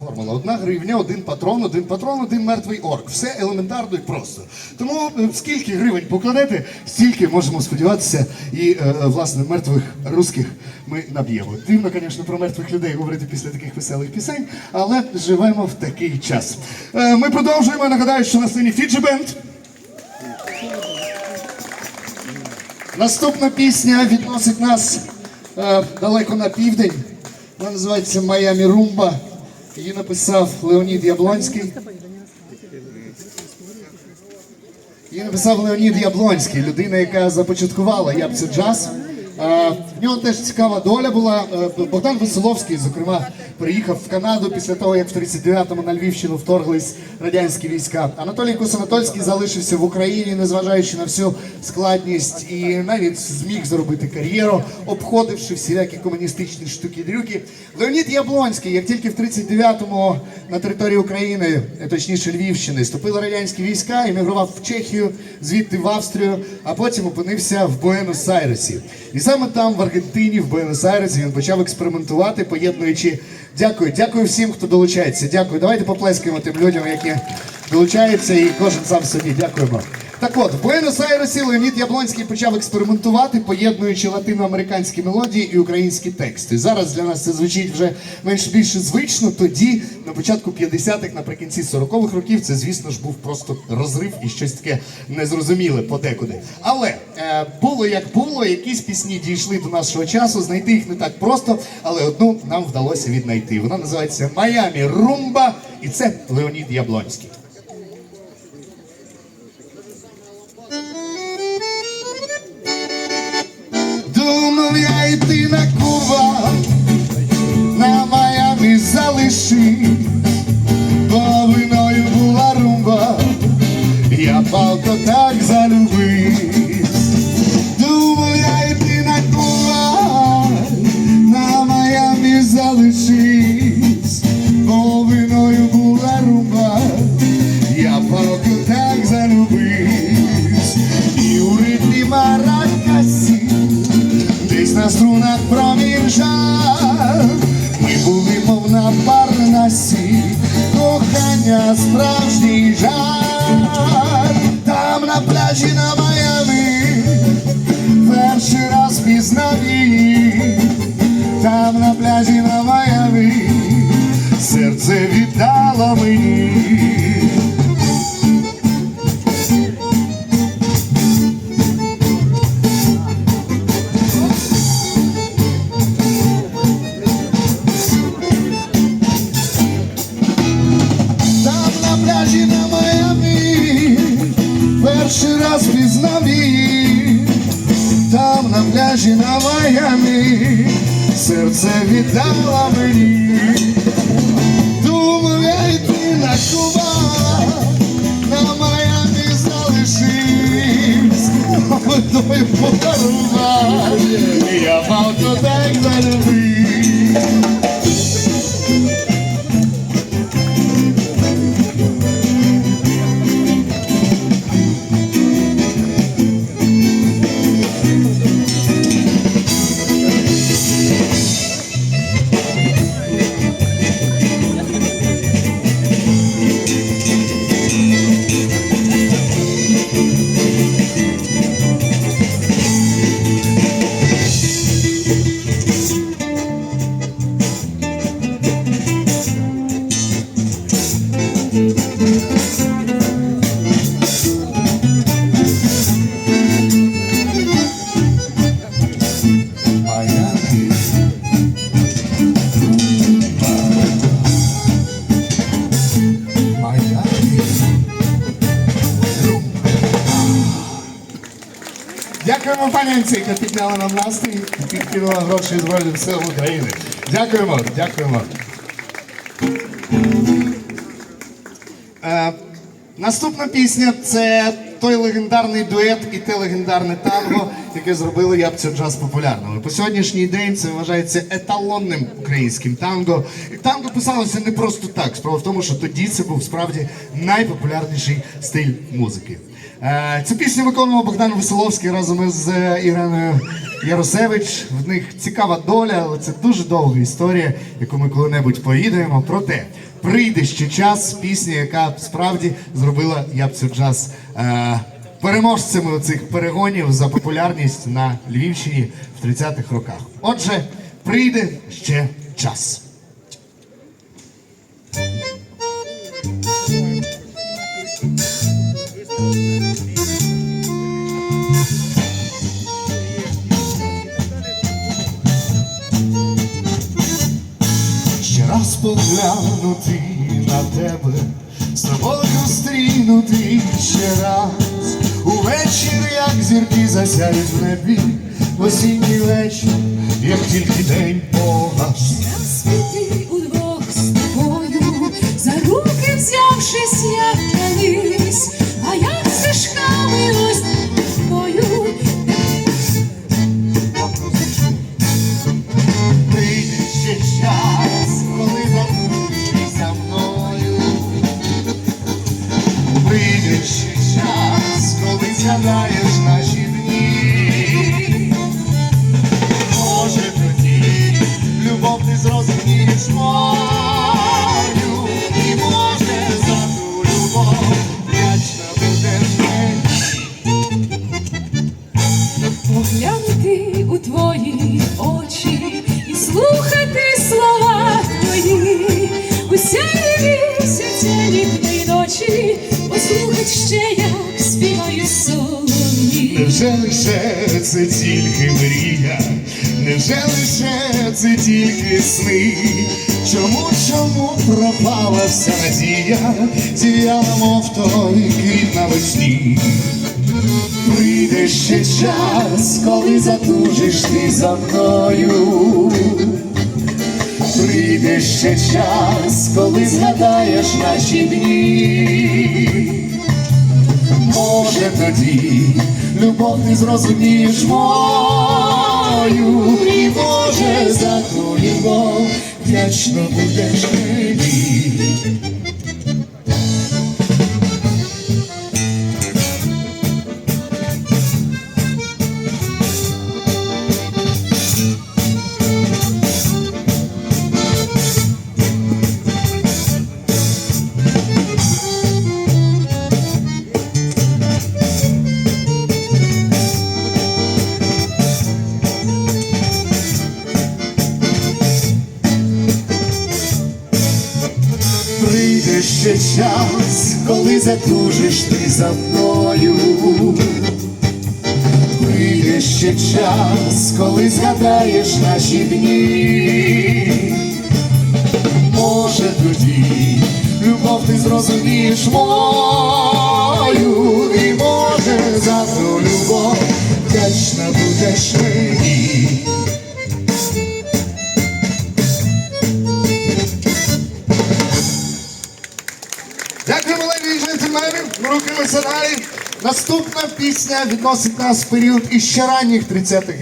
Формула одна гривня, один патрон, один патрон, один мертвий орк. Все елементарно і просто. Тому скільки гривень покладете, стільки можемо сподіватися, і е, е, власне мертвих русських ми наб'ємо. Дивно, звісно, про мертвих людей говорити після таких веселих пісень, але живемо в такий час. Е, Ми продовжуємо. Нагадаю, що на сцені Фіджі Бенд. Наступна пісня відносить нас далеко на південь. Вона називається Майамі Румба. Її написав Леонід Яблонський. Її написав Леонід Яблонський, людина, яка започаткувала Ябцю джаз. В нього теж цікава доля була. Е, Богдан Веселовський, зокрема, приїхав в Канаду після того, як в 39-му на Львівщину вторглись радянські війська. Анатолій Косанатольський залишився в Україні, незважаючи на всю складність, і навіть зміг зробити кар'єру, обходивши всілякі комуністичні штуки-дрюки. Леонід Яблонський, як тільки в 39-му на території України, точніше Львівщини, ступили радянські війська, емігрував в Чехію, звідти в Австрію, а потім опинився в Буенос-Айресі. І саме там, в Аргентині, в Буенос-Айресі, він почав експериментувати, поєднуючи. Дякую, дякую всім, хто долучається. Дякую. Давайте поплескаємо тим людям, які долучаються, і кожен сам собі. Дякуємо. Так от, в Буенос-Айресі Леонід Яблонський почав експериментувати, поєднуючи латиноамериканські мелодії і українські тексти. Зараз для нас це звучить вже менш більше звично. Тоді, на початку 50-х, наприкінці 40-х років, це, звісно ж, був просто розрив і щось таке незрозуміле подекуди. Але було як було, якісь пісні дійшли до нашого часу. Знайти їх не так просто, але одну нам вдалося віднайти. Вона називається Майамі Румба, і це Леонід Яблонський. Думав я йти на Куба, на Майамі залиши, бо виною була румба, я палко маракасі. Десь на струнах промінжав, на я мій, серце віддала мені. Думав я йти на Куба, на Майамі залишився, водою подарував, я мав туди залюбив. Дякуємо панянці, яка підняла нам настрій і підкинула гроші з Збройним силам України. Дякуємо, дякуємо. Е, наступна пісня це той легендарний дует і те легендарне танго, яке зробило Ябцю джаз популярним. По сьогоднішній день це вважається еталонним українським танго. І танго писалося не просто так. Справа в тому, що тоді це був справді найпопулярніший стиль музики. Е, Цю пісню виконував Богдан Веселовський разом із е, Іриною Яросевич. В них цікава доля, але це дуже довга історія, яку ми коли-небудь поїдемо. Проте Прийде ще час, пісня, яка справді зробила я б цю джаз е, переможцями цих перегонів за популярність на Львівщині в 30-х роках. Отже, прийде ще час. З тобою стрінути ще раз. Увечір, як зірки засяють в небі, в осінній вечір, як тільки день погас. Світи удвох з тобою, за руки взявшись, як Прийде ще Невже лише це тільки мрія? Невже лише це тільки сни? Чому, чому пропала вся надія? Зів'яла, мов той квіт навесні. Прийде ще час, коли затужиш ти за мною. Прийде ще час, коли згадаєш наші дні. Може тоді любов ти зрозумієш мою, і може за ту любов вічно будеш мені. Час, коли затужиш ти за мною. Прийде ще час, коли згадаєш наші дні. Може тоді любов ти зрозумієш мою, і може за ту любов вдячна будеш Наступна пісня відносить нас в період іще ранніх 30-х.